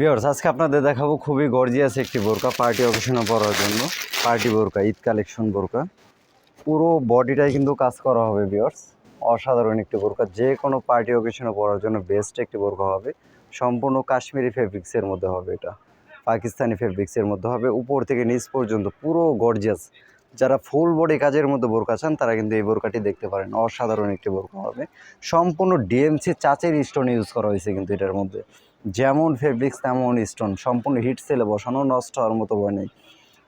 বিয়ার্স আজকে আপনাদের দেখাবো খুবই গর্জিয়াস একটি বোরকা পার্টি অকেশনে পরার জন্য। পার্টি বোরকা, ঈদ কালেকশন বোরকা। পুরো বডিটাই কিন্তু কাজ করা হবে বিয়ার্স অসাধারণ একটি বোরকা, যে কোনো পার্টি অকেশনে পরার জন্য বেস্ট একটি বোরকা হবে। সম্পূর্ণ কাশ্মীরি ফেব্রিক্সের মধ্যে হবে এটা। পাকিস্তানি ফেব্রিক্সের মধ্যে হবে। উপর থেকে নিচ পর্যন্ত পুরো গর্জিয়াস যারা ফুল বডি কাজের মধ্যে বোরকা চান, তারা কিন্তু এই বোরকাটি দেখতে পারেন। অসাধারণ একটি বোরকা হবে। সম্পূর্ণ ডিএমসি চাচের স্টোন ইউজ করা হয়েছে কিন্তু এটার মধ্যে। যেমন ফেব্রিক্স তেমন স্টোন সম্পূর্ণ হিট সেলে বসানো, নষ্ট হওয়ার মতো বয় নেই।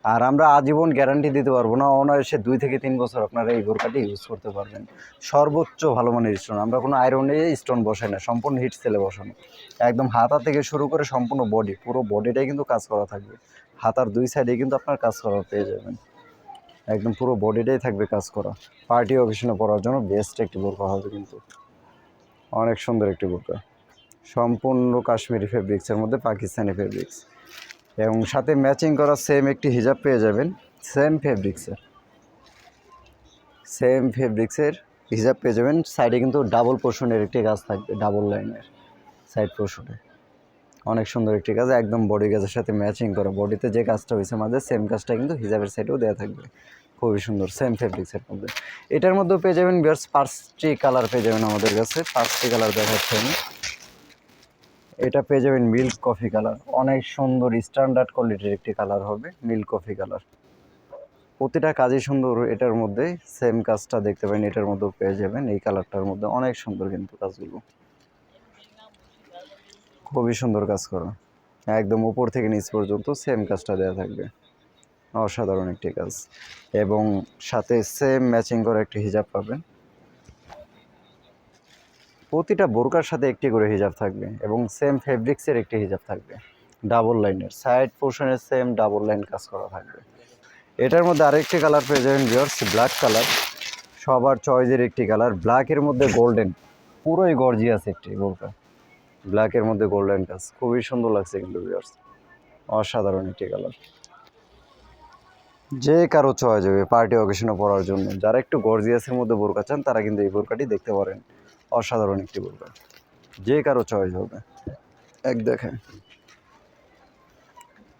আর আমরা আজীবন গ্যারান্টি দিতে পারব না, অনায়াসে দুই থেকে তিন বছর আপনারা এই বোরকাটি ইউজ করতে পারবেন। সর্বোচ্চ ভালো মানের স্টোন আমরা কোনো আয়রনে স্টোন বসাই না, সম্পূর্ণ হিট সেলে বসানো। একদম হাতা থেকে শুরু করে সম্পূর্ণ বডি পুরো বডিটাই কিন্তু কাজ করা থাকবে। হাতার দুই সাইডে কিন্তু আপনার কাজ করা পেয়ে যাবেন। একদম পুরো বডিটাই থাকবে কাজ করা। পার্টি অকেশনে পরার জন্য বেস্ট একটি বোরকা হবে কিন্তু। অনেক সুন্দর একটি বোরকা সম্পূর্ণ কাশ্মীরি ফেব্রিক্সের মধ্যে পাকিস্তানি ফেব্রিক্স এবং সাথে ম্যাচিং করা সেম একটি হিজাব পেয়ে যাবেন সেম ফেব্রিক্সের সেম ফেব্রিক্সের হিজাব পেয়ে যাবেন। সাইডে কিন্তু ডাবল পোর্শনের একটি গাছ থাকবে ডাবল লাইনের সাইড পোর্শনে অনেক সুন্দর একটি কাজ, একদম বডি গাছের সাথে ম্যাচিং করা। বডিতে যে কাজটা হয়েছে আমাদের সেম কাজটা কিন্তু হিজাবের সাইডেও দেওয়া থাকবে। খুবই সুন্দর সেম ফেব্রিক্সের মধ্যে। এটার মধ্যেও পেয়ে যাবেন বিয়ার্স পাঁচটি কালার পেয়ে যাবেন আমাদের কাছে। পাঁচটি কালার দেখাচ্ছি আমি। এটা পেয়ে যাবেন মিল্ক কফি কালার অনেক সুন্দর স্ট্যান্ডার্ড কোয়ালিটির একটি কালার হবে মিল্ক কফি কালার প্রতিটা কাজই সুন্দর, এটার মধ্যে সেম কাজটা দেখতে পাবেন এটার মধ্যেও পেয়ে যাবেন। এই কালারটার মধ্যে অনেক সুন্দর কিন্তু কাজগুলো। খুবই সুন্দর কাজ করা। একদম উপর থেকে নিচ পর্যন্ত সেম কাজটা দেওয়া থাকবে। অসাধারণ একটি কাজ। এবং সাথে সেম ম্যাচিং করা একটি হিজাব পাবেন। প্রতিটা বোরকার সাথে একটি করে হিজাব থাকবে এবং সেম ফেব্রিক্সের একটি হিজাব থাকবে। ডাবল লাইনের সাইড পোর্শনের সেম ডাবল লাইন কাজ করা থাকবে। এটার মধ্যে আরেকটি কালার পেয়ে যাবেন ব্ল্যাক কালার সবার চয়েসের একটি কালার ব্ল্যাকের মধ্যে গোল্ডেন পুরোই গর্জিয়াস একটি বোরকা। ব্ল্যাকের মধ্যে গোল্ডেন কাজ খুবই সুন্দর লাগছে কিন্তু ভিওর্স অসাধারণ একটি কালার যে কারও চয়েস হবে পার্টি অকেশনে পরার জন্য। যারা একটু গর্জিয়াসের মধ্যে বোরকা চান, তারা কিন্তু এই বোরকাটি দেখতে পারেন। অসাধারণ একটি বোরকা। যে কারও চয়েস হবে। এক দেখেন।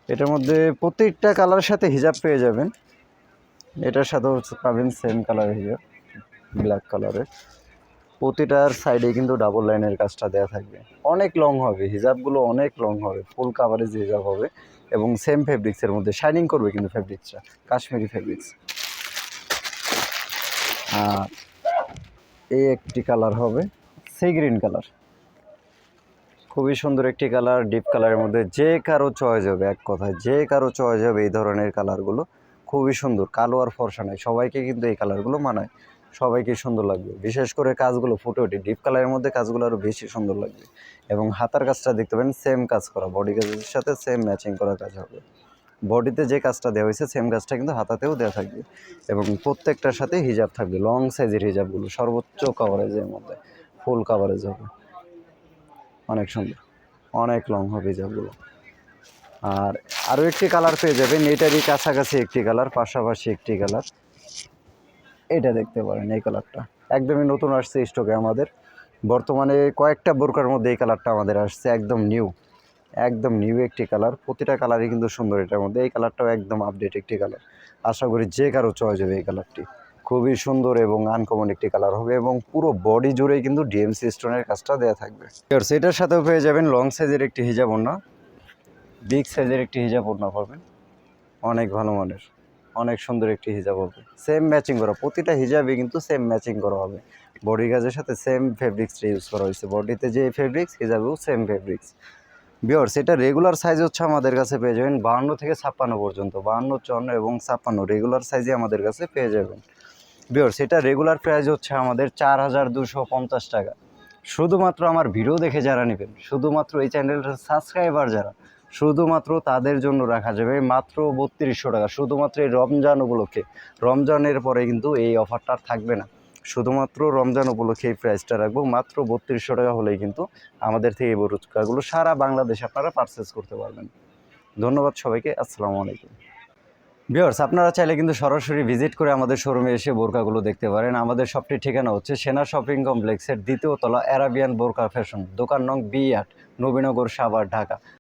এটার মধ্যে প্রত্যেকটা কালারের সাথে হিজাব পেয়ে যাবেন। এটার সাথে পাবেন সেম কালারের হিজাব ব্ল্যাক কালারের প্রতিটার সাইডে কিন্তু ডাবল লাইনের কাজটা দেওয়া থাকবে। অনেক লং হবে, হিজাবগুলো অনেক লং হবে ফুল কাভারেজ হিজাব হবে এবং সেম ফেব্রিক্সের মধ্যে শাইনিং করবে কিন্তু ফেব্রিক্সটা কাশ্মীরি ফেব্রিক্স আর এই একটি কালার হবে সি গ্রিন কালার খুবই সুন্দর একটি কালার ডিপ কালারের মধ্যে যে কারও চয়েস হবে, এক কথায় যে কারও চয়েস হবে এই ধরনের কালারগুলো খুবই সুন্দর, কালো আর ফর্সা নয়, সবাইকে কিন্তু এই কালারগুলো মানায়। সবাইকে সুন্দর লাগবে। বিশেষ করে কাজগুলো ফুটে ওঠে। ডিপ কালারের মধ্যে কাজগুলো আরও বেশি সুন্দর লাগবে। এবং হাতার কাজটা দেখতে পাবেন সেম কাজ করা। বডি কাজের সাথে সেম ম্যাচিং করা কাজ হবে। বডিতে যে কাজটা দেওয়া হয়েছে সেম কাজটা কিন্তু হাতাতেও দেওয়া থাকবে। এবং প্রত্যেকটার সাথে হিজাব থাকবে। লং সাইজের হিজাবগুলো সর্বোচ্চ কাভারেজের মধ্যে। ফুল কাভারেজ হবে। অনেক সুন্দর। অনেক লং হবে হিজাবগুলো আর আরও একটি কালার পেয়ে যাবেন। এটারই কাছাকাছি একটি কালার পাশাপাশি একটি কালার এটা দেখতে পারেন এই কালারটা। একদমই নতুন আসছে স্টকে আমাদের। বর্তমানে কয়েকটা বোরকার মধ্যে এই কালারটা আমাদের আসছে, একদম নিউ একদম নিউ একটি কালার। প্রতিটা কালারই কিন্তু সুন্দর এটার মধ্যে। এই কালারটাও একদম আপডেট একটি কালার। আশা করি যে কারও চয়েস হবে এই কালারটি। খুবই সুন্দর এবং আনকমন একটি কালার হবে এবং পুরো বডি জুড়েই কিন্তু ডিএমসি স্টোনের কাজটা দেওয়া থাকবে। এটার সাথেও পেয়ে যাবেন লং সাইজের একটি হিজাব ওড়না। বিগ সাইজের একটি হিজাব ওড়না পাবেন। অনেক ভালো মানের। অনেক সুন্দর একটি হিজাব হবে। সেম ম্যাচিং করা, প্রতিটা হিজাবে কিন্তু সেম ম্যাচিং করা হবে। বডি কাজের সাথে সেম ফেব্রিক্সটা ইউজ করা হয়েছে। বডিতে যে ফেব্রিক্স হিজাবেও সেম ফেব্রিক্স বিয়র্স এটা রেগুলার সাইজ হচ্ছে আমাদের কাছে পেয়ে যাবেন বাহান্ন থেকে ছাপ্পান্ন পর্যন্ত। বাহান্ন, চুয়ান্ন এবং ছাপ্পান্ন রেগুলার সাইজে আমাদের কাছে পেয়ে যাবেন। বিয়র্স এটা রেগুলার প্রাইস হচ্ছে আমাদের চার হাজার দুশো পঞ্চাশ টাকা। শুধুমাত্র আমার ভিডিও দেখে যারা নেবেন, শুধুমাত্র এই চ্যানেলটার সাবস্ক্রাইবার যারা শুধুমাত্র তাদের জন্য রাখা যাবে মাত্র বত্রিশশো টাকা। শুধুমাত্র এই রমজান উপলক্ষে, রমজানের পরে কিন্তু এই অফারটা থাকবে না। শুধুমাত্র রমজান উপলক্ষে এই প্রাইসটা রাখব, মাত্র বত্রিশশো টাকা হলেই কিন্তু আমাদের থেকে এই বোরকাগুলো সারা বাংলাদেশে আপনারা পারচেস করতে পারবেন। ধন্যবাদ সবাইকে, আসসালামু আলাইকুম। ভিওর্স আপনারা চাইলে কিন্তু সরাসরি ভিজিট করে আমাদের শোরুমে এসে বোরকাগুলো দেখতে পারেন। আমাদের শপটির ঠিকানা হচ্ছে সেনা শপিং কমপ্লেক্সের দ্বিতীয় তলা অ্যারাবিয়ান বোরকা ফ্যাশন দোকান নং বি আট, নবীনগর সাভার, ঢাকা।